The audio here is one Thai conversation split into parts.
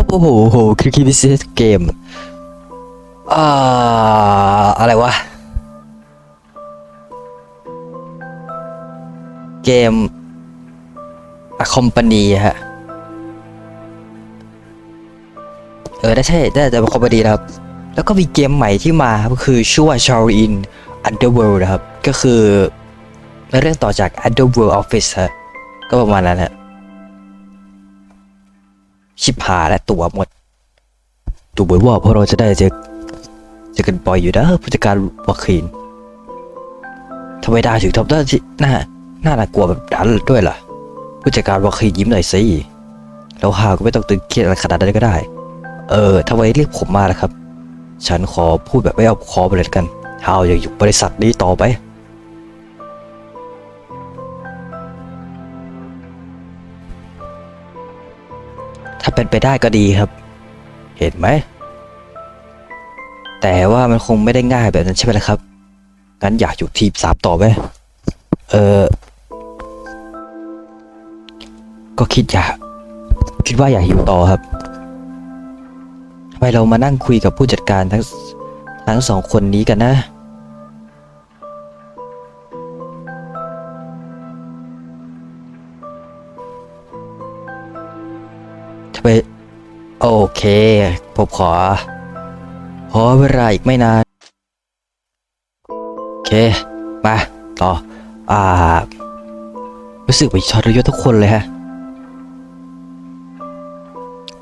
ครับ โอ้โหโหคลิกพิเศษเกมอ่าอะไรวะ เกม A Company ฮะ เออได้ใช่ได้แต่คอมพานีนะครับ แล้วก็มีเกมใหม่ที่มาครับคือชื่อว่า Shari in Underworld นะครับ ก็คือเรื่องต่อจาก Underworld Office ฮะ ก็ประมาณนั้นฮะ ชิบหายและตัวหมดดูเหมือนว่าพวกเราจะได้เจอเจอกันบ่อยอยู่นะผู้จัดการวาคีนทำไมได้ถึงทำหน้าที่หน้าหน้าน่ากลัวแบบนั้นด้วยล่ะผู้จัดการวาคีนยิ้มหน่อยสิแล้วฮาก็ไม่ต้องตึงเครียดอะไรขนาดนั้นก็ได้ เออทำไมเรียกผมมาล่ะครับ ฉันขอพูดแบบไม่เอาคอไปเลยกันฮาวอยากอยู่บริษัทนี้ต่อไป เป็นไปได้ก็ดีครับ เห็นไหม แต่ว่ามันคงไม่ได้ง่ายแบบนั้นใช่ไหมล่ะครับ งั้นอยากอยู่ทีมสามต่อไหมเออ ก็คิดอยากคิดว่าอยากอยู่ต่อครับทำไมเรามานั่งคุยกับผู้จัดการทั้งทั้งสองคนนี้กันนะ ไมโอเค ผมขอ ขอเวลาอีกไม่นาน โอเค มา ต่อ อ่า รู้สึกว่าชอตรยศทุกคนเลยฮะ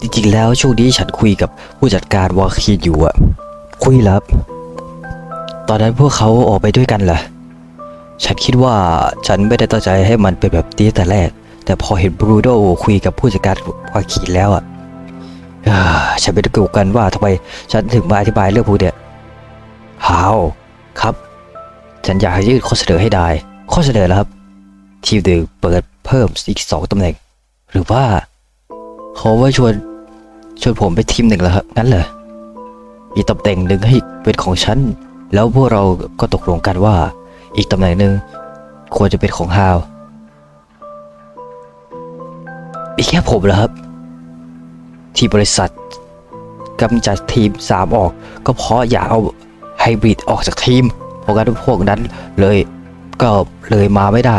จริงๆ แล้วช่วงนี้ฉันคุยกับผู้จัดการวอคีนอยู่อะคุยแล้วตอนนั้นพวกเขาออกไปด้วยกันเหรอ ฉันคิดว่าฉันไม่ได้ตั้งใจให้มันเป็นแบบนี้แต่แรก แต่พอเห็นบรูโดคุยกับผู้จัดการวาคีแล้วอะฉันไม่ได้กูกันว่าทำไมฉันถึงมาอธิบายเรื่องพวกเนี้ยฮาวครับ ฉันอยากให้ยื่นข้อเสนอให้ได้ ข้อเสนอแล้วครับ ทีมดึงเปิดเพิ่มอีกสองตำแหน่ง หรือว่าเขาว่าชวนชวนผมไปทีมหนึ่งแล้วครับงั้นเหรอมีตำแหน่งหนึ่งให้เป็นของฉัน แล้วพวกเราก็ตกลงกันว่า อีกตำแหน่งหนึ่งควรจะเป็นของฮาว มีแค่ผมเหรอครับ ที่บริษัทกำจัดทีมสามออก ก็เพราะอยากเอาไฮบริดออกจากทีม เพราะงั้นพวกนั้นเลยก็เลยมาไม่ได้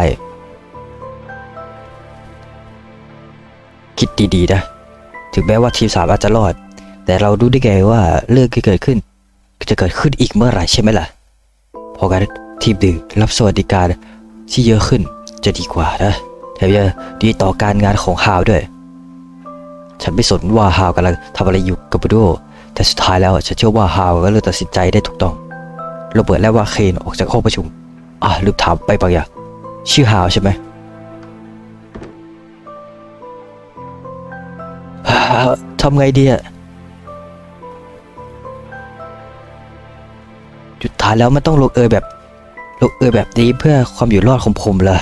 คิดดีๆนะ ถึงแม้ว่าทีมสามอาจจะรอด แต่เรารู้ได้ไงว่าเรื่องที่เกิดขึ้น จะเกิดขึ้นอีกเมื่อไหร่ใช่ไหมล่ะ เพราะงั้นทีมดึงรับสวัสดิการที่เยอะขึ้นจะดีกว่านะ แถมยังดีต่อการงานของฮาวด้วย ฉันไม่สนว่าฮาวกำลังทำอะไรอยู่กับบูโด แต่สุดท้ายแล้วฉันเชื่อว่าฮาวก็เลือกตัดสินใจได้ถูกต้องโรเบิร์ตและว่าเคนออกจากห้องประชุม อะลืมถามไปบางอย่างชื่อฮาวใช่ไหมทำไงดีอะจุดท้ายแล้วมันต้องลงเอยแบบลงเอยแบบนี้เพื่อความอยู่รอดของผมเหรอ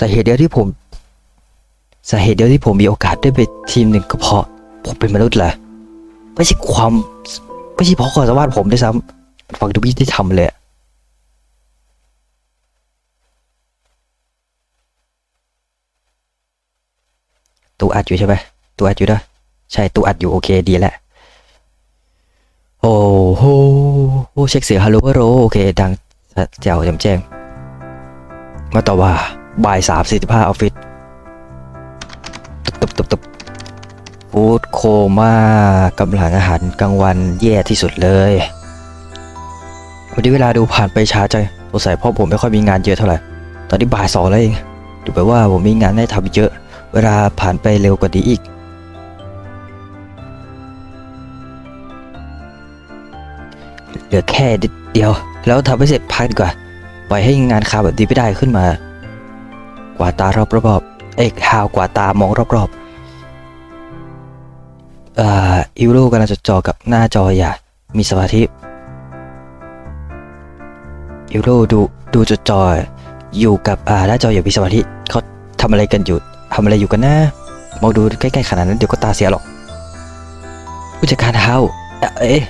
สาเหตุเดียวที่ผมสาเหตุเดียวที่ผมมีโอกาสได้ไปทีมหนึ่งก็เพราะผมเป็นมนุษย์แหละไม่ใช่ความไม่ใช่เพราะความสามารถผมด้วยซ้ำฟังดูไม่ได้ทำเลยตัวอัดอยู่ใช่ไหมตัวอัดอยู่นะใช่ตัวอัดอยู่โอเคดีแหละโอ้โหเช็คเสียงฮัลโหลฮัลโหลโอเคดังแจ๋วแจ่มแจ้งมาต่อว่า บ่ายสามสี่สิบห้าออฟฟิศตุบตุบตุบฟูดโคม่ากำลังอาหารกลางวันแย่ที่สุดเลยวันนี้เวลาดูผ่านไปช้าจังสงสัยพราะผมไม่ค่อยมีงานเยอะเท่าไหร่ ตอนนี้บ่ายสองแล้วเอง ดูไปว่าผมมีงานให้ทำเยอะ เวลาผ่านไปเร็วกว่านี้อีกเหลือแค่เดียว แล้วทำให้เสร็จพักดีกว่า ปล่อยให้งานคาแบบนี้ไม่ได้ขึ้นมา กวาดตารอบรอบๆเอกฮาวกวาดตามองรอบๆเอ่ออิวโรกำลังจดจ่อกับหน้าจออย่ามีสมาธิอิวโรดูดูจดจ่ออยู่กับอ่าหน้าจออย่ามีสมาธิเขาทำอะไรกันอยู่ทำอะไรอยู่กันนะมองดูใกล้ๆขนาดนั้นเดี๋ยวก็ตาเสียหรอกผู้จัดการเฮาเออเอ๊ะ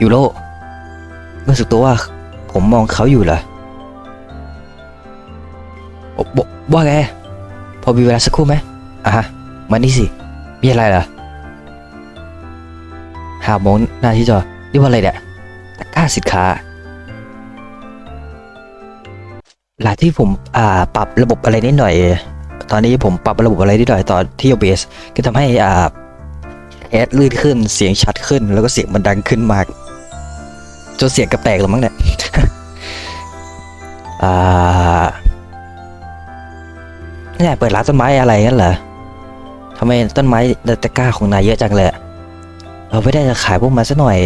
อิวโรรู้สึกตัวว่าผมมองเขาอยู่เหรอ โอบว่าไงพอมีเวลาสักครู่ไหมอะฮะมานี่สิ มีอะไรเหรอหาโมงหน้าที่จะเรียกว่าอะไรเนี่ยตะกร้าสินค้า หลังที่ผมอ่าปรับระบบอะไรนิดหน่อย ตอนนี้ผมปรับระบบอะไรนิดหน่อยตอนที่ OBS ก็ทำให้อ่าแอดลื่นขึ้น เสียงชัดขึ้น แล้วก็เสียงมันดังขึ้นมาก จนเสียงกระแตกแล้วมั้งเนี่ย อ่า นี่ยเปิดร้านต้นไม้อะไรงั้นเหรอทำไมต้นไม้ในตะกร้าของนายเยอะจังเลยเราไม่ได้จะขายพวกมันซะหน่อย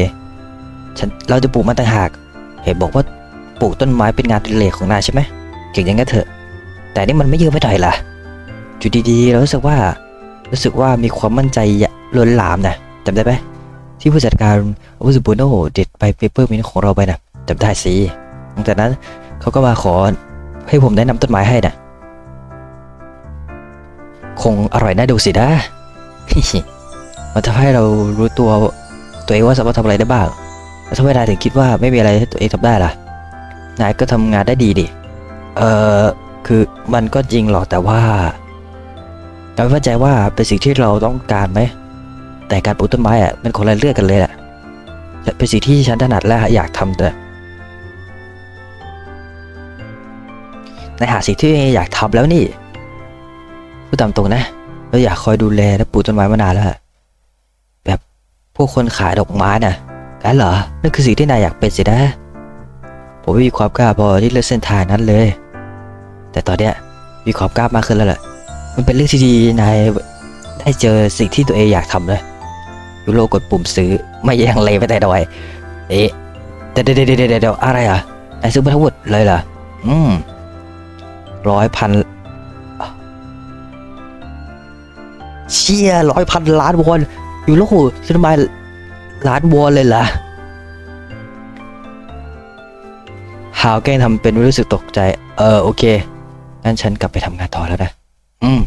ฉันเราจะปลูกมันต่างหาก เห็นบอกว่าปลูกต้นไม้เป็นงานอดิเรกของนายใช่ไหมเก่งย่างนั้นเถอะ แต่นี่มันไม่เยอะไปหน่อยล่ะอยู่ดีๆเรารู้สึกว่า รู้สึกว่ามีความมั่นใจล้นหลามนะจำได้ไหมที่ผู้จัดการอุสบูโนเด็ดไปเปเปอร์มินของเราไปนะจำได้สิหลังจากนั้นเขาก็มาขอให้ผมแนะนำต้นไม้ให้นะ คงอร่อยน่าดูสินะมันทำให้เรารู้ตัวตัวเองว่าสามารถทำอะไรได้บ้างแล้วทำไมนายถึงคิดว่าไม่มีอะไรที่ตัวเองทำได้ล่ะ นายก็ทำงานได้ดีดิ เออคือมันก็จริงหรอกแต่ว่าการไม่าใจว่าเป็นสิ่งที่เราต้องการไหม แต่การปลูกต้นไม้อะมันคนละเรื่องกันเลยแหละเป็นสิ่งที่ฉันถนัดและอยากทำแต่ในหาสิ่งที่อยากทำแล้วนี่ พูดตามตรงนะเราอยากคอยดูแลและปลูกต้นไม้มานานแล้วอะแบบพวกคนขายดอกไม้น่ะกันเหรอนั่นคือสิ่งที่นายอยากเป็นสินะผมไม่มีความกล้าพอที่เลือกเส้นทางนั้นเลย แต่ตอนเนี้ยมีความกล้ามากขึ้นแล้วแหละมันเป็นเรื่องที่ดีนายได้เจอสิ่งที่ตัวเองอยากทำเลยยูโรกดปุ่มซื้อไม่ยังเลยไปแต่ดอยเอ๊ะเดี๋ยวเดี๋ยวเดี๋ยวเดี๋ยวอะไรอะนายซื้อมาทั้งหมดเลยเหรออืมร้อยพัน เชี่ยร้อยพันล้านวอนอยู่โรซื้อทำไมล้านวอนเลยเหรอฮาวแกล้งทำเป็นไม่รู้สึกตกใจ เออ โอเค งั้นฉันกลับไปทำงานต่อแล้วนะ อืม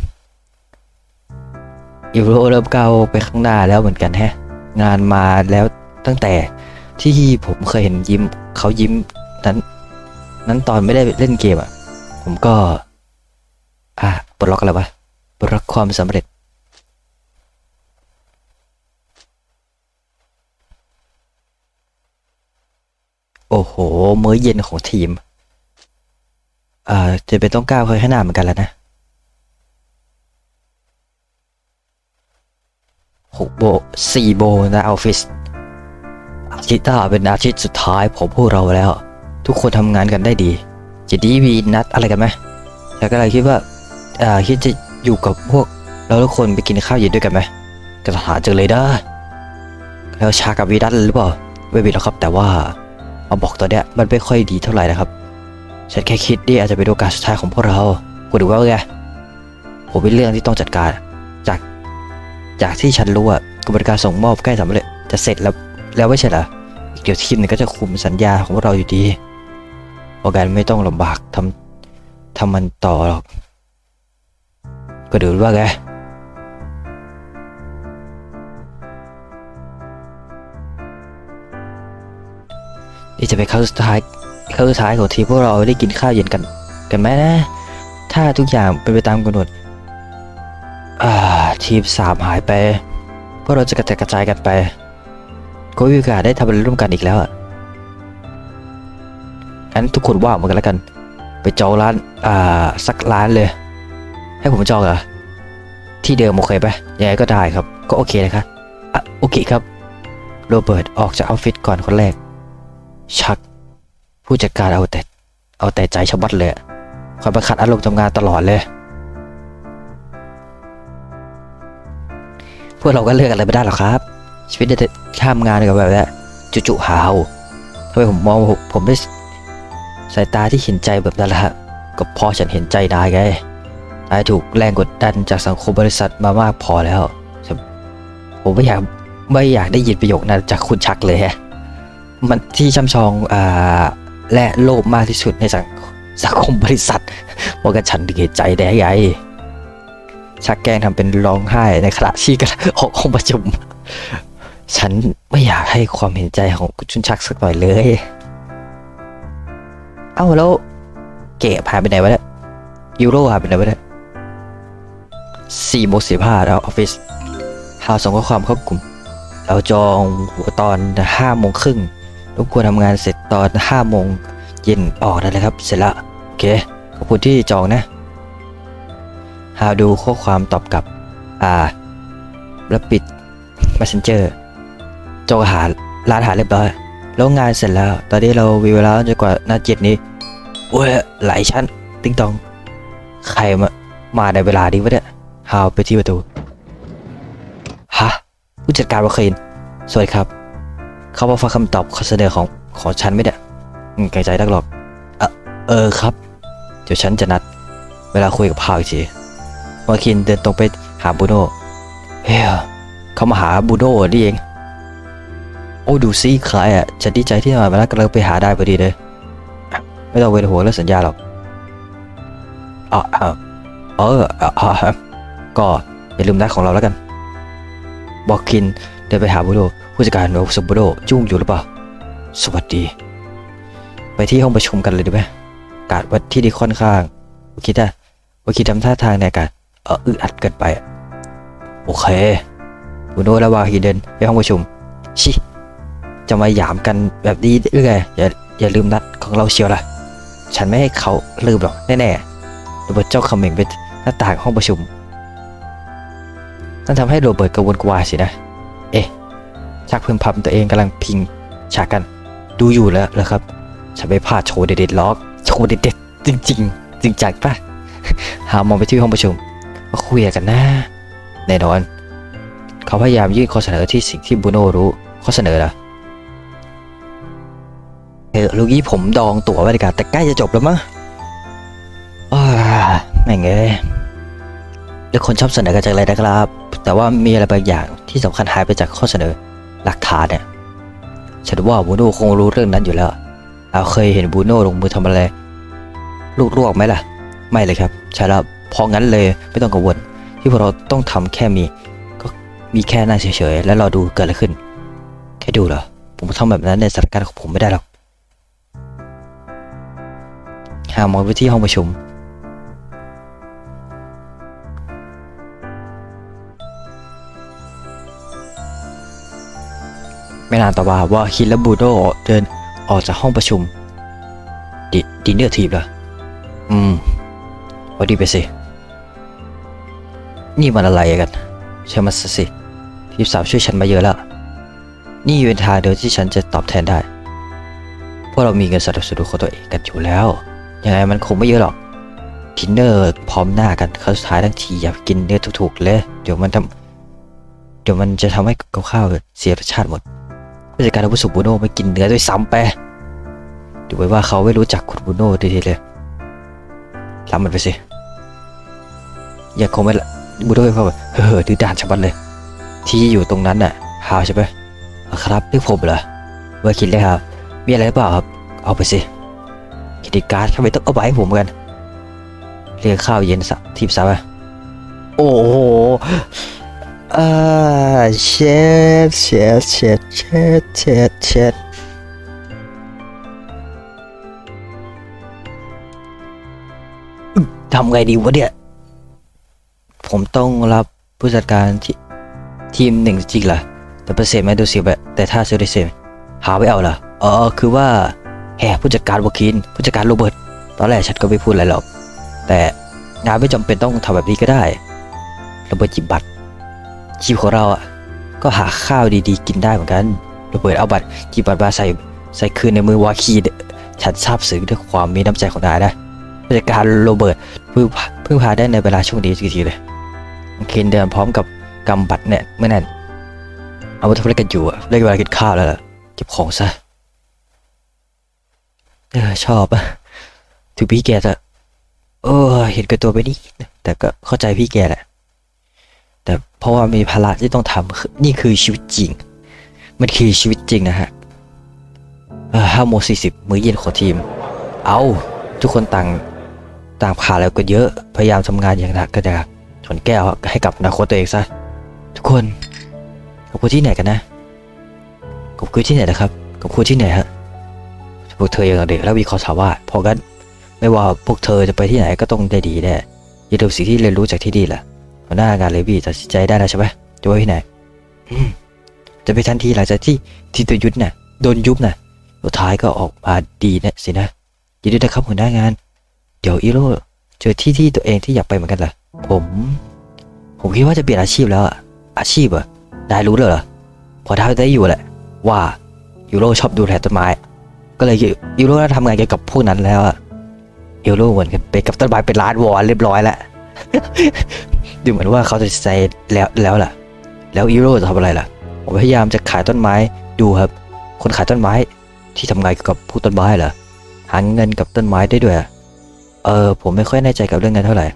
ยูโรเริ่มก้าวไปข้างหน้าแล้วเหมือนกันแฮะ งานมาแล้วตั้งแต่ที่ผมเคยเห็นยิ้มเขายิ้มนั้น นั้นตอนไม่ได้เล่นเกมอะ ผมก็ อะปลดล็อกอะไรวะปลดล็อกความสำเร็จ โอ้โห มื้อเย็นของทีม อ่า จะเป็นต้องก้าวไปข้างหน้าเหมือนกันแล้วนะหกโบสี่โบนะออฟฟิศอาทิตย์หน้าเป็นอาทิตย์สุดท้ายของพวกเราแล้ว ทุกคนทำงานกันได้ดี จะดีมีนัดอะไรกันไหมแต่ก็เลยคิดว่า อ่า คิดจะอยู่กับพวกเราทุกคนไปกินข้าวเย็นด้วยกันไหมก็หาเจอเลยเด้อแล้วชากับวีดัสหรือเปล่าไม่มีหรอกครับแต่ว่า มาบอกตอนเนี้ยมันไม่ค่อยดีเท่าไหร่นะครับ ฉันแค่คิดนี่อาจจะเป็นโอกาสสุดท้ายของพวกเราคุณดูว่าไงผมเป็นเรื่องที่ต้องจัดการ จาก จากที่ฉันรู้อะกระบวนการส่งมอบใกล้สำเร็จจะเสร็จแล้วแล้วไม่ใช่เหรออีกเดี๋ยวทีมนึงก็จะคุมสัญญาของพวกเราอยู่ดีเพราะการไม่ต้องลำบากทำทำมันต่อหรอกก็ดูว่าไง นี่จะเป็นครั้งสุดท้ายครั้งสุดท้ายของทีพวกเราได้กินข้าวเย็นกัน กันไหมนะ ถ้าทุกอย่างเป็นไปตามกำหนดทีมสามหายไป พวกเราจะกระจายกระจายกันไป ก็มีโอกาสได้ทำอะไรร่วมกันอีกแล้วอะงั้นทุกคนว่างเหมือนกันแล้วกัน ไปจองร้านอ่าสักร้านเลย ให้ผมจองเหรอที่เดิมโอเคปะยังไงก็ได้ครับ ก็โอเคนะครับอะโอเคครับ โรเบิร์ตออกจากออฟฟิศก่อนคนแรก ชัก ผู้จัดการเอาแต่เอาแต่ใจชาวบ้านเลยคอยประคัดอารมณ์ทำงานตลอดเลย พวกเราก็เลือกอะไรไม่ได้หรอกครับ ชีวิตได้ข้ามงานกับแบบนี้จุๆหาวทำไมผมมองผมผมได้สายตาที่เห็นใจแบบนั้นละฮะก็เพอฉันเห็นใจนายไงนายถูกแรงกดดันจากสังคมบริษัทมามากพอแล้ว ผมไม่อยากไม่อยากได้ยินประโยคนั้นจากคุณชักเลยฮะ มันที่ช่ำชองอ่าและโลภมากที่สุดในสังสังคมบริษัทว่ากันฉันถึงเหตุใจได้ไงชักแกล้งทำเป็นร้องไห้ในขณะที่กำลังออกห้องประชุม ฉันไม่อยากให้ความเห็นใจของคุณชุนชักสักหน่อยเลย เอ้าแล้วเก๋หายไปไหนวะเนี่ยยูโรหายไปไหนวะเนี่ยสี่โมงสิบห้าแล้วออฟฟิศหาส่งข้อความเข้ากลุ่มเราจองหัวตอนห้าโมงครึ่ง บกวนทำงานเสร็จตอนห้าโมงเย็นออกได้เลยครับ เสร็จละโอเคขอบคุณที่จองนะหาดูข้อความตอบกลับ อ่า แล้วปิด messenger จองอาหารร้านอาหารเรียบร้อยแล้วงานเสร็จแล้ว ตอนนี้เรามีเวลาจนกว่านาเจ็ดนี้โอ้ยหลายชั้น ติ๊งตอง ใครมา มาในเวลานี้วะเนี่ยฮาวไปที่ประตู ฮะ ผู้จัดการวาเคีนสวัสดีครับ เขามาฟังคำตอบข้อเสนอของของฉันไม่ได้เกรงใจนักหรอก เออเออครับ เดี๋ยวฉันจะนัด เวลาคุยกับพาวอีกทีวาคินเดินตรงไปหาบูโน่เฮ้ยเขามาหาบูโน่นี่เอง โอ้ดูซิใครอะฉันดีใจที่มาแล้วกำลังไปหาได้พอดีเลย ไม่ต้องเวนหัวเรื่องสัญญาหรอกอ๋ออเอออ๋ออ๋อก็อย่าลืมนัดของเราแล้วกัน บอกคิน เดินไปหาบูโดผู้จัดการโนสุบูโดจุ้งอยู่หรือเปล่า สวัสดี ไปที่ห้องประชุมกันเลยดีไหมอากาศวันที่ดีค่อนข้างโอเคจ้ะโอเคทำท่าทางในอากาศเอออึดอัดเกินไป โอเคบูโดและวาฮีเดินไปห้องประชุม ชิ จะมาหยามกันแบบนี้เรื่อยอย่าอย่าลืมนัดของเราเชียวล่ะ ฉันไม่ให้เขาลืมหรอกแน่ๆโรเบิร์ตเจ้าคำเหม่งไปหน้าต่างห้องประชุมนั่นทำให้โรเบิร์ตกระวนกระวายสินะ ชักพึมพำตัวเองกำลังพิงฉากกัน ดูอยู่แล้วเหรอครับฉันไม่พลาดโชว์เด็ดๆล็อกโชว์เด็ดๆจริง ๆ จริงจังป่ะหามองไปที่ห้องประชุมมาคุยกันนะแน่นอน เขาพยายามยื่นข้อเสนอที่สิ่งที่บูโน่รู้ข้อเสนอละเออลูกี้ผมดองตั๋วไว้ดีกว่าแต่ใกล้จะจบแล้วมั้งอ้าแม่งเอ้ยแล้วคนชอบเสนอกันจากอะไรนะครับ แต่ว่ามีอะไรบางอย่างที่สำคัญหายไปจากข้อเสนอ หลักฐานเนี่ยฉันว่าบูโน่คงรู้เรื่องนั้นอยู่แล้ว เอาเคยเห็นบูโน่ลงมือทำอะไร ลูกลวกไหมล่ะ ไม่เลยครับใช่แล้วเพราะงั้นเลยไม่ต้องกังวล ที่พวกเราต้องทำแค่มี ก็มีแค่นั่งเฉยๆ แล้วรอดูเกิดอะไรขึ้น แค่ดูเหรอ ผมทำแบบนั้นในสถานการณ์ของผมไม่ได้หรอกหามองไปที่ห้องประชุม ไม่นานต่อมาว่าคินและบูโดเดินออกจากห้องประชุม ดิดินเนอร์ทีมเหรออืมพอดีไปสิ นี่มันอะไรกันใช่มาสิทีมสาวช่วยฉันมาเยอะแล้ว นี่เป็นทางเดียวที่ฉันจะตอบแทนได้ พวกเรามีเงินสนับสนุนของตัวเองกันอยู่แล้ว ยังไงมันคงไม่เยอะหรอกดินเนอร์พร้อมหน้ากันครั้งสุดท้ายทั้งทีอย่ากินเนื้อถูกๆเลย เดี๋ยวมันทำเดี๋ยวมันจะทำให้กับข้าวเสียรสชาติหมด ผู้จัดการอาวุโสบูโน่ไม่กินเนื้อด้วยซ้ำไปดูไว้ว่าเขาไม่รู้จักคุณบูโน่ดีๆเลยรับมันไปสิอย่าคงไม่ละบูโน่เขาแบบเฮ้อดื้อด้านชะบัดเลย ที่อยู่ตรงนั้นน่ะฮาวใช่ไหมครับเรียกผมเหรอเมื่อคิดเลยครับ มีอะไรหรือเปล่าครับ เอาไปสิเครดิตการ์ดทำไมต้องเอาไปให้ผมกัน เรียกข้าวเย็นสักทิปซับอะโอ้โห อ่าเช็ดเช็ดเช็ดเช็ดเช็ดเช็ดทำไงดีวะเนี่ย ผมต้องรับผู้จัดการที่ทีมหนึ่งจริงเหรอแต่เปอร์เซ็นต์ไม่ดูเสียแบบแต่ถ้าเซลล์เซนหาไม่เอาเหรออ๋อคือว่าแหมผู้จัดการวาคินผู้จัดการโรเบิร์ตตอนแรกฉันก็ไม่พูดอะไรหรอก แต่งานไม่จำเป็นต้องทำแบบนี้ก็ได้โรเบิร์ตจิบบัตร ชีพของเราอะก็หาข้าวดีๆ กินได้เหมือนกันโรเบิร์ตเอาบัตรจีบบัตรมาใส่ใส่คืนในมือวาคีดฉันซาบซึ้งด้วยความมีน้ำใจของนายนะผู้จัดการโรเบิร์ตเพิ่งเพิ่งพาได้ในเวลาช่วงนี้จริงๆเลยเคนเดินพร้อมกับกำบัตรเนี่ยเมื่อนั้นเอามาทำอะไรกันอยู่อะได้เวลากินข้าวแล้วล่ะเก็บของซะเออชอบอะถึงพี่แกจะเออเห็นกับตัวไปนิดแต่ก็เข้าใจพี่แกแหละ แต่เพราะว่ามีภาระที่ต้องทำนี่คือชีวิตจริง มันคือชีวิตจริงนะฮะห้าโมงสี่สิบมื้อเย็นของทีม เอาทุกคนต่างต่างผ่านแล้วก็เยอะ พยายามทำงานอย่างหนักก็จะชนแก้วให้กับอนาคตตัวเองซะ ทุกคนกับครูที่ไหนกันนะกับครูที่ไหนนะครับกับครูที่ไหนฮะพวกเธออยังเด็กแล้ววิเคราะห์สาวาเพราะงั้นไม่ว่าพวกเธอจะไปที่ไหนก็ต้องได้ดีแน่อย่าลืมสิ่งที่เรียนรู้จากที่นี่แหละ หัวหน้างานเลวี่ตัดสินใจได้แล้วใช่ไหมจะไว้ที่ไหนอืมจะไปทันทีหลังจากที่ทีตัวยุทธน่ะโดนยุบน่ะสุดท้ายก็ออกมาดีนะสินะยินดีนะครับหัวหน้างาน เดี๋ยวอีโร่เจอที่ที่ตัวเองที่อยากไปเหมือนกันเหรอผม ผมคิดว่าจะเปลี่ยนอาชีพแล้วอะอาชีพเหรอนายรู้เลยเหรอพอท้าได้อยู่แหละ ว่ายูโรชอบดูแลต้นไม้ ก็เลยยูโรน่าทำงานเกี่ยวกับพวกนั้นแล้วอะยูโรเหมือนกันไปกับต้นไม้เป็นร้านวอลเรียบร้อยแล้ว ดูเหมือนว่าเขาจะใจแล้วแล้วล่ะ แล้วยูโร่จะทำอะไรล่ะ ผมพยายามจะขายต้นไม้ดูครับ คนขายต้นไม้ที่ทำงานเกี่ยวกับผู้ต้นไม้เหรอหาเงินกับต้นไม้ได้ด้วยอะเออผมไม่ค่อยแน่ใจกับเรื่องนั้นเท่าไหร่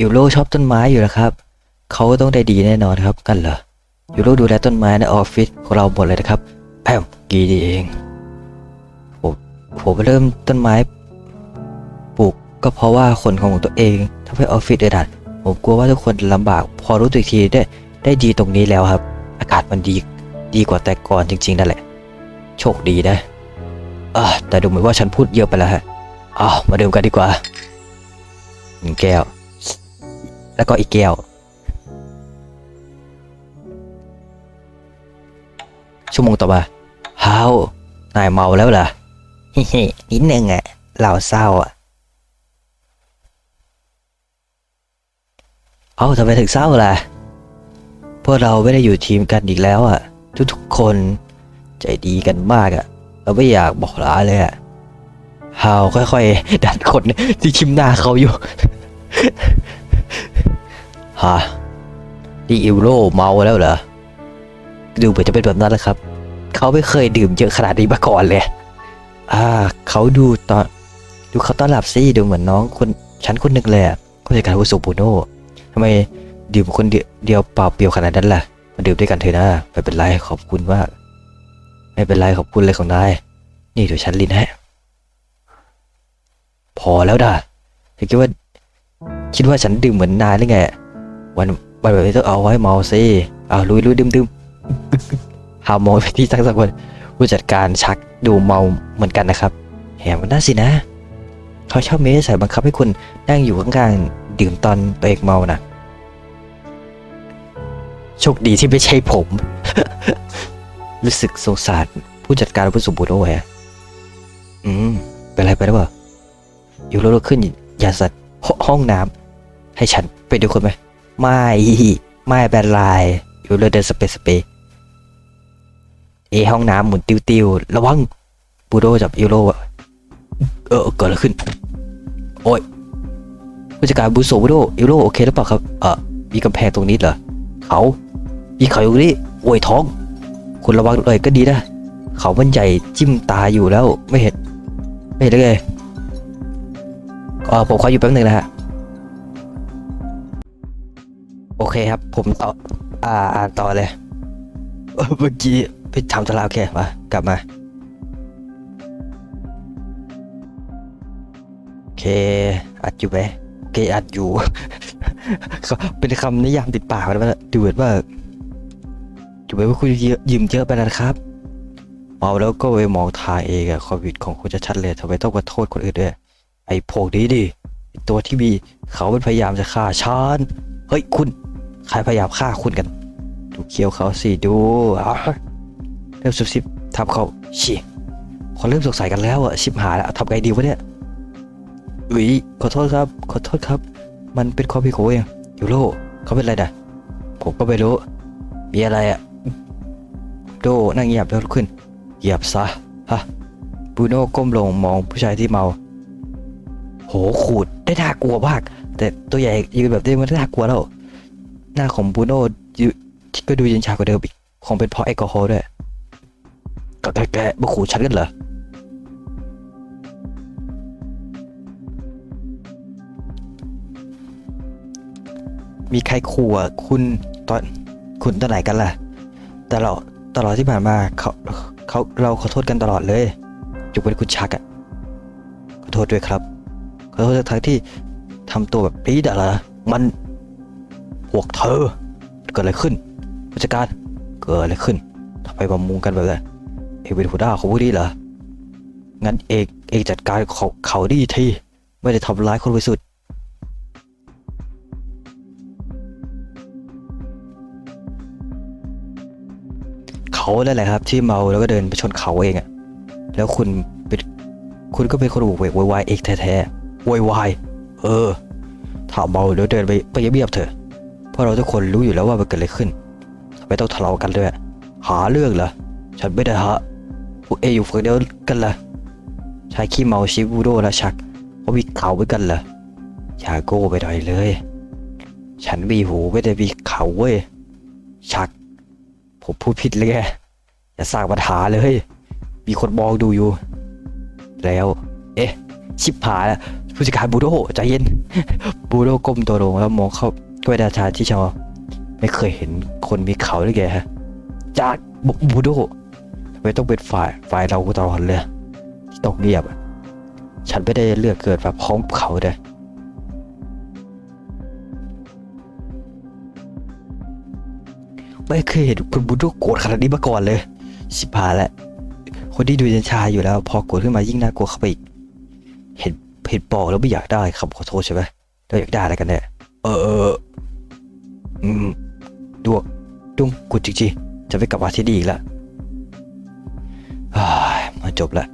ยูโรชอบต้นไม้อยู่แล้วครับเขาก็ต้องได้ดีแน่นอนครับกันเหรอยูโรดูแลต้นไม้ในออฟฟิศของเราหมดเลยนะครับแอม กีดีเองผมผมเริ่มต้นไม้ปลูกก็เพราะว่าคนของตัวเองทำให้ออฟฟิศเดือดผมกลัวว่าทุกคนลำบาก พอรู้ตัวอีกทีได้ได้ดีตรงนี้แล้วครับ อากาศมันดีดีกว่าแต่ก่อนจริง ๆ นั่นแหละ โชคดีนะอ่าแต่ดูเหมือนว่าฉันพูดเยอะไปแล้วฮะอ้าวมาดื่มกันดีกว่าหนึ่งแก้ว แล้วก็อีกแก้ว ชั่วโมงต่อมา ฮาวนายเมาแล้วเหรอเฮ้นิดนึงอะเราเศร้าอะเอ้าทำไมถึงเศร้าล่ะ พวกเราไม่ได้อยู่ทีมกันอีกแล้วอะทุกๆคนใจดีกันมากอะเราไม่อยากบอกลาเลยอะฮาวค่อยๆ ดันคนที่ชิมหน้าเขาอยู่ฮะนี่อิวโรเมาแล้วเหรอ ดูเหมือนจะเป็นแบบนั้นแหละครับ เขาไม่เคยดื่มเยอะขนาดนี้มาก่อนเลย อ่า เขาดูตอนดูเขาต้อนรับซี่ดูเหมือนน้องคนฉันคนหนึ่งเลยอะผู้จัดการวุโสปูโน่ทำไมดื่มคนเดียวเดียวเปล่าเปลี่ยวขนาดนั้นล่ะ มาดื่มด้วยกันเถอะนะไม่เป็นไรขอบคุณมากไม่เป็นไรขอบคุณเลยของนาย นี่เดี๋ยวฉันลินให้ พอแล้วด่าฉันคิดว่า คิดว่าฉันดื่มเหมือนนายหรือไง วันวันแบบนี้ต้องเอาไว้เมาสิเอาลุยลุยดื่มดื่ม หามอไปที่สักสักคนผู้จัดการชักดูเมาเหมือนกันนะครับแหมมันน่าสินะ เขาชอบเมสใส่บังคับให้คุณนั่งอยู่ข้างๆดื่มตอนตัวเองเมานะโชคดีที่ไม่ใช่ผม รู้สึกสงสารผู้จัดการผู้สมบูรณ์เอาไว้อะอืม เป็นไรไปหรือเปล่าอยู่รถขึ้นอย่าสัตว์ห้องน้ำให้ฉันไปดูคนไหม ไม่ ไม่เป็นไรอยู่เลยเดินสเปซสเปซ เอห้องน้ำหมุนติวๆระวังบูโดจับยูโรอะเออเกิดอะไรขึ้น โอ้ยผู้จัดการบูโซบูโดยูโรโอเคหรือเปล่าครับเออมีกำแพงตรงนี้เหรอเขามีเขาอยู่นี่โอ้ยท้อง คุณระวังเลยก็ดีนะ เขามันใหญ่จิ้มตาอยู่แล้วไม่เห็น ไม่เห็นได้ไงเออผมขออยู่แป๊บหนึงนะฮะโอเคครับ ผมต่ออ่าอ่านต่อเลยเมื่อกี้ ไปทำธุระโอเคมากลับมา โอเค อัดอยู่ไหมโอเค อัดอยู่เขาเป็นคำนิยามติดปากแล้วมันดูเหมือนว่าดูเหมือนว่าคุณย,ยืมเยอะไปนะครับเมาแล้วก็ไปมองทางเองอะความผิดของคุณจะชัดเลยทำไมต้องมาโทษคนอื่นด้วยไอ้พวกนี้ดิตัวที่มีเขาเป็นพยายามจะฆ่าฉันเฮ้ยคุณ ใครพยายามฆ่าคุณกัน ดูเคี้ยวเขาสิดูอ เริ่มซุบซิบทำเขาชิคนเริ่มสงสัยกันแล้วอะชิบหายแล้วทำไงดีวะเนี่ยอุ้ยขอโทษครับ ขอโทษครับ มันเป็นความผิดของเองยูโรเขาเป็นอะไรนะผมก็ไม่รู้ มีอะไรอะโดนั่งเหยียบแล้วขึ้นเหยียบซะฮะบูโน่ก้มลงมองผู้ชายที่เมา โหขูดได้น่ากลัวมาก แต่ตัวใหญ่ยืนแบบนี้มันน่ากลัวแล้ว หน้าของบูโน่ยูก็ดูเย็นชากว่าเดิมอีกคงเป็นเพราะแอลกอฮอล์ด้วย ก็แกแกมาขู่ฉันกันเหรอมีใครขู่คุณตอนคุณตอนไหนกันล่ะต่เราตลอดที่ผ่านมาเขาเขาเราขอโทษกันตลอดเลยยกเว้นคุณชักอะขอโทษด้วยครับขอโทษทั้งที่ทำตัวแบบนี้ด่าละมันพวกเธอเกิดอะไรขึ้นผู้จัดการเกิดอะไรขึ้นทำไมมามุงกันแบบนั้น เอกเป็นหัวหน้าของพวกนี้เหรอ งั้นเอกเองจัดการเขาเขาดีที ไม่ได้ทำร้ายคนบริสุทธิ์เขานั่นแหละครับที่เมาแล้วก็เดินไปชนเขาเองอะแล้วคุณเป็นคุณก็เป็นคนโวกเวกวยวายเองแท้ๆโวยวายเออถ้าเมาแล้วเดินไปไปเยียบเถอะเพราะเราทุกคนรู้อยู่แล้วว่ามันเกิดอะไรขึ้นทำไมต้องทะเลาะกันด้วย หาเรื่องเหรอ ฉันไม่ได้หา พวกเออยู่ฝั่งเดียวกันเหรอชายขี้เมาชิบูโดและชักเขามีเขาไว้กันเหรออย่าโก้ไปหน่อยเลย ฉันมีหูไม่ได้มีเขาเว้ยชัก ผมพูดผิดเลยแกอย่าสร้างปัญหาเลย มีคนมองดูอยู่ แล้ว เอ๊ะ ชิบหายแล้วผู้จัดการบูโดใจเย็น บูโดก้มตัวลงแล้วมองเข้าไปดาชาที่ชอไม่เคยเห็นคนมีเขาด้วยแกฮะจากบุบูโด ไม่ต้องเป็นฝ่ายฝ่ายเราตลอดเลยที่ต้องเงียบฉันไม่ได้เลือกเกิดมาพร้อมเขาเลยไม่เคยเห็นคุณบูโดโกรธขนาดนี้มาก่อนเลยสิบหายแล้วคนที่ดูยันชาอยู่แล้ว พอโกรธขึ้นมายิ่งน่ากลัวเข้าไปอีก เห็นเห็นบอกแล้วไม่อยากได้คำขอโทษใช่ไหมเราอยากได้อะไรกันแน่เออเอออืมดวกดุ้งกุดจริงๆจะไม่กลับมาที่นี่อีกแล้ว จบล้ว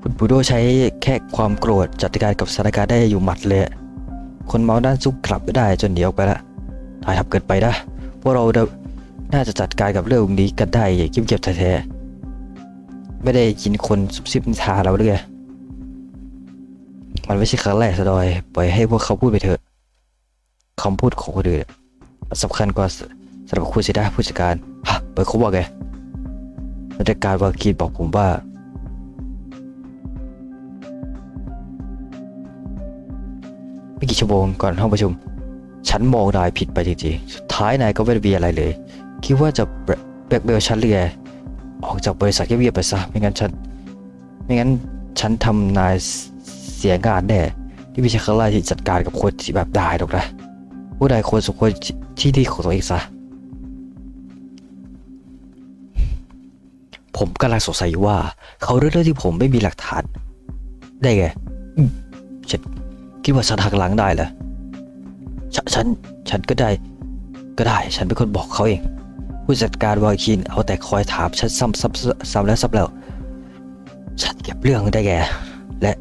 คุณบูโดใช้แค่ความโกรธจัดการกับสถานการณ์ได้อยู่หมัดเลย คนเมาด้านซุกกลับไม่ได้จนหนีออกไปละตายทับเกินไปนะพวกเราเดาน่าจะจัดการกับเรื่องนี้กันได้อย่างเงียบๆแท้ๆไม่ได้ยินคนซุบซิบนิทาเราด้วยมันไม่ใช่ครั้งแรกซะดอย ปล่อยให้พวกเขาพูดไปเถอะคำพูดของคนอื่น สำคัญกว่าสำหรับคุณสินะผู้จัดการฮะไปเขาว่าไงผู้จัดการวากีบอกผมว่า ไม่กี่ชั่วโมงก่อนห้องประชุม ฉันมองนายผิดไปจริงๆ สุดท้ายนายก็ไม่ได้มีอะไรเลย คิดว่าจะแบล็คแบล็คเบลฉันเลยออกจากบริษัทเงียบๆไปซะ ไม่งั้นฉัน ไม่งั้นฉันทำนายเสียงานแน่ที่ไม่ใช่ครั้งแรกที่จัดการกับคนที่แบบได้หรอกนะผู้ใดควรสมควร ที่ที่ของตัวเองซะ ผมกำลังสงสัยว่า เขาเรื่องที่ผมไม่มีหลักฐาน ได้ไงฉันคิดว่าฉันหักหลังได้เหรอฉฉัน ฉันก็ได้ ก็ได้ ฉันเป็นคนบอกเขาเอง ผู้จัดการวาคินเอาแต่คอยถามฉันซ้ำซ้ำซ้ำแล้วซ้ำแล้ว ฉันเก็บเรื่องได้แกและ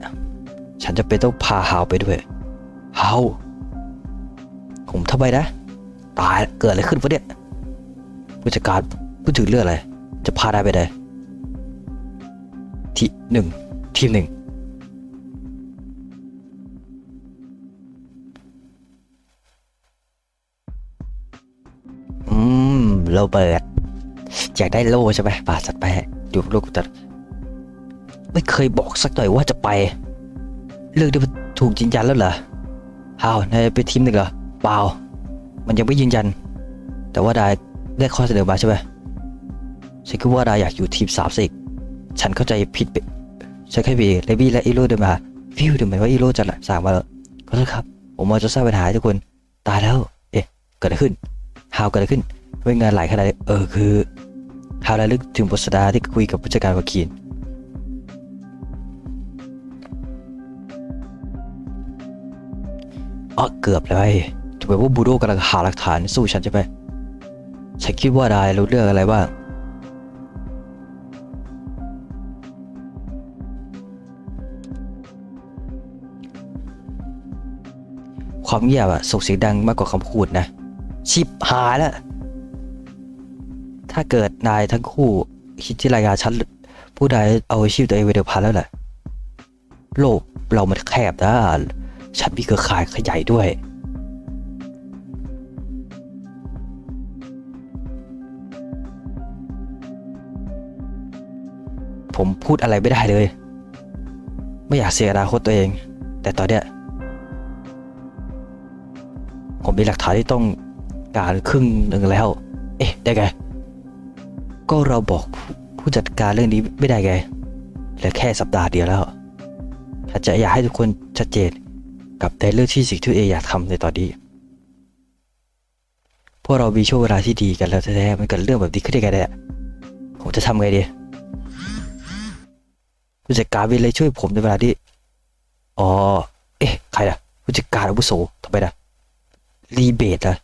ฉันจะเป็นต้องพาฮาวไปด้วยฮาวผมทำไมนะ ตายเกิดอะไรขึ้นวะเนี่ยผู้จัดการพูดถึงเรื่องอะไร จะพาได้ไปไหนที่หนึ่งทีมหนึ่งอืมโรเบิร์ตอยากได้โล่ใช่ไหมป่าจัดไปดูโลกจัดไม่เคยบอกสักหน่อยว่าจะไป เรื่องที่ถูกยืนยันแล้วเหรอฮาว นายไปทีมหนึ่งเหรอเปล่า มันยังไม่ยืนยัน แต่ว่าได้ได้ข้อเสนอมาใช่ไหมฉันคิดว่าได้อยากอยู่ทีมสามสิฉันเข้าใจผิดไปฉันแค่บีเลบี้และอีโร่เดินมาฟิวดูเหมือนว่าอีโร่จะสั่งมาแล้วขอโทษครับ ผมมาจะสร้างปัญหาทุกคนตายแล้ว เอ๊ะเกิดอะไรขึ้นฮาวเกิดอะไรขึ้นทำไมงานหลายขนาดเออคือฮาวระลึกถึงบทสนทนาที่คุยกับผู้จัดการวาคีนอ๋อเกือบเลย ถูกไหมว่าบูโดกำลังหาหลักฐานสู้ฉันใช่ไหมฉันคิดว่าได้รู้เรื่องอะไรบ้าง ความเงียบอะส่งเสียงดังมากกว่าคำพูดนะ ชิบหายแล้ว ถ้าเกิดนายทั้งคู่คิดที่รายงานฉันผู้ใดเอาชีพตัวเองไปเดิมพันแล้วแหละโลกเรามันแคบนะฉันมีเครือข่ายขยายด้วย ผมพูดอะไรไม่ได้เลย ไม่อยากเสียอนาคตตัวเอง แต่ตอนเนี้ยผมมีหลักฐานที่ต้องการครึ่งหนึ่งแล้ว เอ๊ะ ได้ไง ก็เราบอกผู้จัดการเรื่องนี้ไม่ได้ไงเหลือแค่สัปดาห์เดียวแล้วถ้าจะอยากให้ทุกคนชัดเจนกับในเรื่องที่สิ่งที่เออยากทำในตอนนี้พวกเรามีช่วงเวลาที่ดีกันแล้วแท้ๆมันเกิดเรื่องแบบนี้ขึ้นได้ไงเนี่ยผมจะทำไงดี ผู้จัดการมีอะไรช่วยผมในเวลาที่อ๋อเอ๊ะใครล่ะผู้จัดการอาวุโสทำไมนะรีเบทเหรอ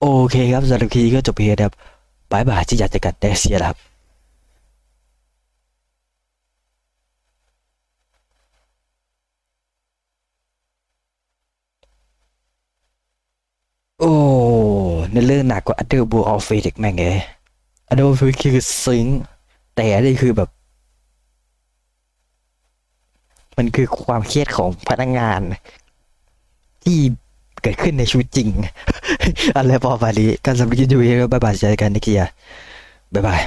โอเคครับสำหรับคลิปนี้ก็จบเพียงเท่านี้ครับบายบายที่อยากจะกันได้เสียล้วครับ โอ้ ในเรื่องหนักกว่า Adobe Office อีกแม่งไง Adobe Office คือซิงแต่อันนี้คือแบบ มันคือความเครียดของพนักงาน ที่เกิดขึ้นในชีวิตจริง อะไรประมาณนี้การสำหรับคลิปวิดีโอนี้ก็บ๊ายบายเจอกันนะเกียบ๊ายบาย